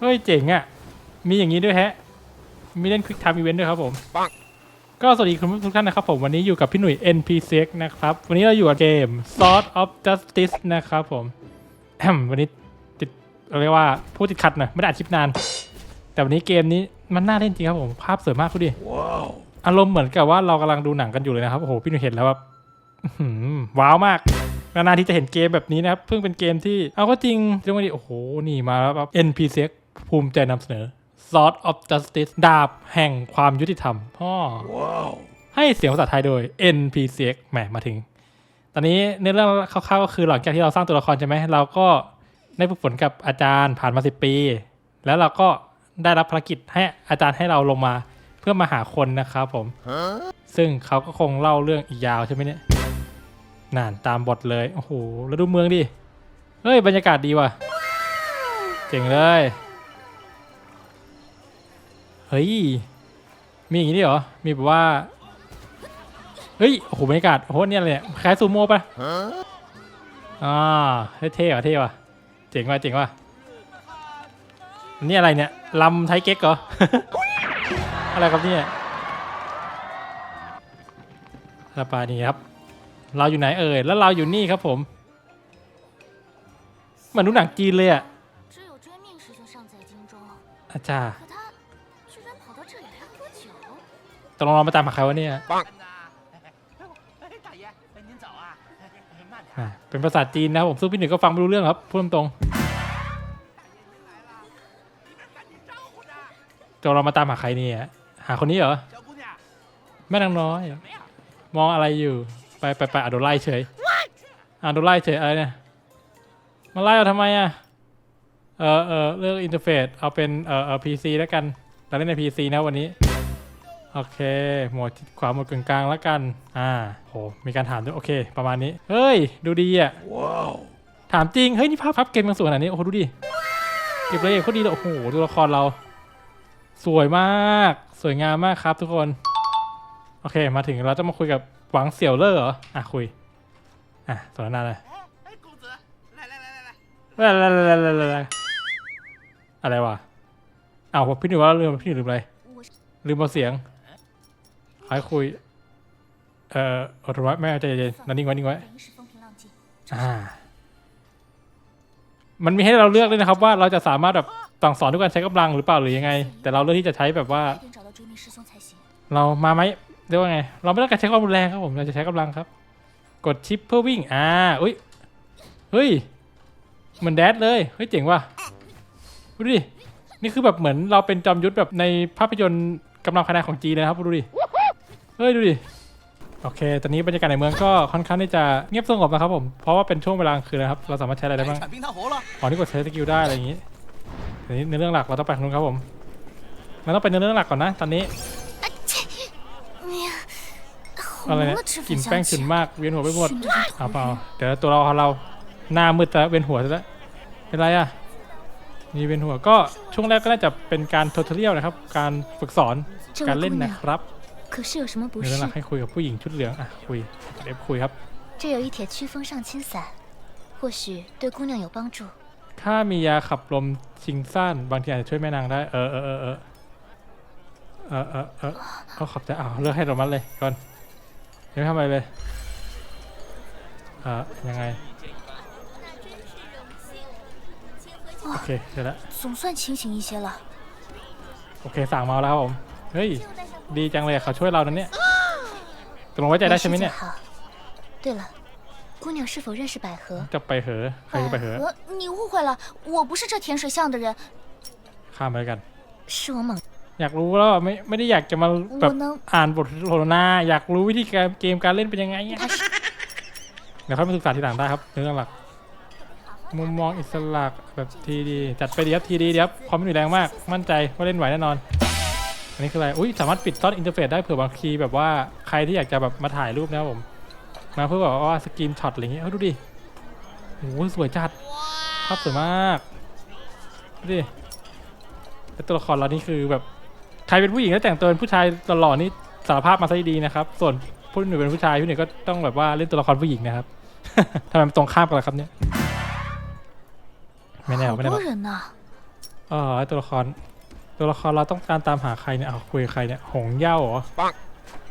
เฮ้ยเจ๋งอะ มีอย่างนี้ด้วยแฮะ มีเล่น Quick Time Event ด้วยครับผมปังก็สวัสดีคุณผู้ชมทุกท่านนะครับผมวันนี้อยู่กับพี่หนุ่ย NPC นะครับ วันนี้เราอยู่กับเกม Sword of Justice นะครับผมแอมวันนี้ติดเรียกว่าผู้ติดขัดหน่อยไม่ได้อัดคลิปนาน แต่วันนี้เกมนี้มันน่าเล่นจริงครับผมภาพสวยมากดูดิว้าวอารมณ์เหมือนกับว่าเรากำลังดูหนังกันอยู่เลยนะครับโอ้โหพี่หนุ่ยเห็นแล้วแบบอื้อหือว้าวมากนานๆที่จะเห็นเกมแบบนี้นะครับเพิ่งเป็นเกมที่เอาก็จริงเรื่องวันนี้โอ้โหนี่มาแล้วครับ NPC ภูมิใจนำเสนอ Sword of Justice ดาบแห่งความยุติธรรมพ่อว้าวให้เสียงภาษาไทยโดย NPCX แหมมาถึง ตอนนี้ในเรื่องคร่าวๆก็คือหลังจากที่เราสร้างตัวละครใช่ไหม เราก็ได้ฝึกฝนกับอาจารย์ผ่านมาสิปี แล้วเราก็ได้รับภารกิจให้อาจารย์ให้เราลงมาเพื่อมาหาคนนะครับผมฮะซึ่งเขาก็คงเล่าเรื่องอีกยาวใช่ไหมเนี่ยนานตามบทเลย โอ้โห แล้วดูเมืองดิ เฮ้ย บรรยากาศดีว่ะ เจ๋งเลย เฮ้ย มีอย่างนี้ด้เหรอ มีแบบว่า เฮ้ย โอ้โหบรรยากาศโหเนี่ยอะไรเนี่ยคล้ายซูโม่ปะอ่าเท่ๆว่ะเท่ว่ะเจ๋งว่ะเจ๋งว่ะนี่อะไรเนี่ยลำไทยเก๊กเหรอ อะไรครับเนี่ยลาปานี่ครับ เราอยู่ไหนเอ่ย แล้วเราอยู่นี่ครับผม มันดูหนังจีนเลยอะอาจารย์ 跑到这里来喝酒。 ตกลงเรามาตามหาใครวะเนี่ย ปัง 大爷，您早啊！慢点 อ่ะเป็นภาษาจีนนะครับผมซึ่งพี่หนึ่งก็ฟังไม่รู้เรื่องครับพูดตรงๆตกลงเรามาตามหาใครเนี่ยหาคนนี้เหรอ 小姑娘， แม่นางน้อย มองอะไรอยู่ ไปไปไปอ่ะโดนไล่เฉยอ่ะโดนไล่เฉยอะไรเนี่ย มาไล่เราทำไมอ่ะ เออเออเลือกอินเทอร์เฟซเอาเป็นเออเออพีซีแล้วกัน เราเล่นใน PC นะวันนี้ โอเคหมวดขวาหมวดกลางๆแล้วกัน อ่าโหมีการถามด้วยโอเค ประมาณนี้ เฮ้ย ดูดีอะว้าวถามจริง เฮ้ย นี่ภาพพับเกมบางส่วนอันนี้ โอ้โห ดูดิ เก็บเละเอียดเขาดีเลยโอ้โหตัวละครเรา สวยมาก สวยงามมากครับทุกคน โอเค มาถึงเราจะมาคุยกับหวังเสี่ยวเล่อเหรอ อะคุย อะสนทนาเลยอะไรวะ อ้าวพี่หนึ่งว่าลืมพี่หนึ่งลืมอะไรลืมเอาเสียงหายคุย เอ่ออดไว้แม่ใจเย็นนั่นนิ่งไว้นิ่งไว้อ่ามันมีให้เราเลือกด้วยนะครับว่าเราจะสามารถแบบต่องสอนด้วยการใช้กำลังหรือเปล่าหรือยังไง แต่เราเลือกที่จะใช้แบบว่า เรามาไหมเรียกว่าไง เราไม่ต้องการใช้ความรุนแรงครับผมเราจะใช้กำลังครับ กดชิปเพื่อวิ่งอ่าอุ้ยเฮ้ยเหมือนแดดเลยเฮ้ยเจ๋งว่ะดูดิ นี่คือแบบเหมือนเราเป็นจอมยุทธแบบในภาพยนตร์กำลังภายในของจีนเลยครับดูดิเฮ้ยดูดิโอเค ตอนนี้บรรยากาศในเมืองก็ค่อนข้างที่จะเงียบสงบนะครับผม เพราะว่าเป็นช่วงเวลางคืนนะครับ เราสามารถใช้อะไรได้บ้างออนี่กดใช้สกิลได้อะไรอย่างนี้ทีนี้ในเรื่องหลักเราต้องไปทางนู้นครับผม มันต้องไปในเรื่องหลักก่อนนะ ตอนนี้ อะไรเนี่ยกินแป้งฉุนมาก เวียนหัวไปหมดเอาเปล่า เดี๋ยวตัวเราของเรา หน้ามืดแต่เวียนหัวซะแล้ว เป็นไรอะ มีเป็นหัวก็ช่วงแรกก็น่าจะเป็นการทัวร์เรียลนะครับ การฝึกสอนการเล่นนะครับเรื่องหลักให้คุยกับผู้หญิงชุดเหลืองอะคุยเอฟคุยครับถ้ามียาขับลมชิงซ่านบางทีอาจจะช่วยแม่นางได้เออเออเออเออเออเออเขาขับจะอ้าวเลือกให้เรามัดเลยก่อนยังไม่ทำอะไรเลยอ่ายังไง เคเดี๋ยวละ 总算清醒一些了。 โอเคสั่งมาแล้วครับผมเฮ้ยดีจังเลยเขาช่วยเรานะเนี่ยตกลงไว้ใจได้ 没 ใช่ไหม 事就 เนี่ย 好。对了，姑娘是否认识百合？ จะไปเหอะใครจะไปเหอะ 百合，你误会了，我不是这甜水巷的人， ข้ามไปกัน 是我猛。 อยากรู้แล้วอะไม่ไม่ได้อยากจะมาแบบ 我能， อ่านบทสนทนาอยากรู้วิธีการเกมการเล่นเป็นยังไงอะ 他是 เดี๋ยวค่อยมาศึกษาทีหลังได้ครับเรื่องหลัก มุมมองอิสระแบบทีดีจัดไปดีครับทีดีครับความม่รุนแรงมากมั่นใจว่าเล่นไหวแน่นอน อันนี้คืออะไรอุ้ยสามารถปิดซ่อนอินเทอร์เฟซได้เผื่อบางทีแบบว่าใครที่อยากจะแบบมาถ่ายรูปนะครับผม มาเพื่อแบบว่าสกรีนช็อตอะไรอย่างเงี้ยเอาดูดิโอ้โหสวยจัดภาพสวยมากดูดิแล้วตัวละครเรานี่คือแบบใครเป็นผู้หญิงแล้วแต่งตัวเป็นผู้ชายหล่อๆนี่สารภาพมาซะดีนะครับ ส่วนผู้หนุ่ยเป็นผู้ชายผู้หนุ่ยก็ต้องแบบว่าเล่นตัวละครผู้หญิงนะครับทำไมมันตรงข้ามกันล่ะครับเนี่ย ไม่แน่ไม่แน่หรอก人呐，อ๋อตัวละคร ตัวละครเราต้องการตามหาใครเนี่ยเอาคุยกับใครเนี่ย หงเย่าเหรอ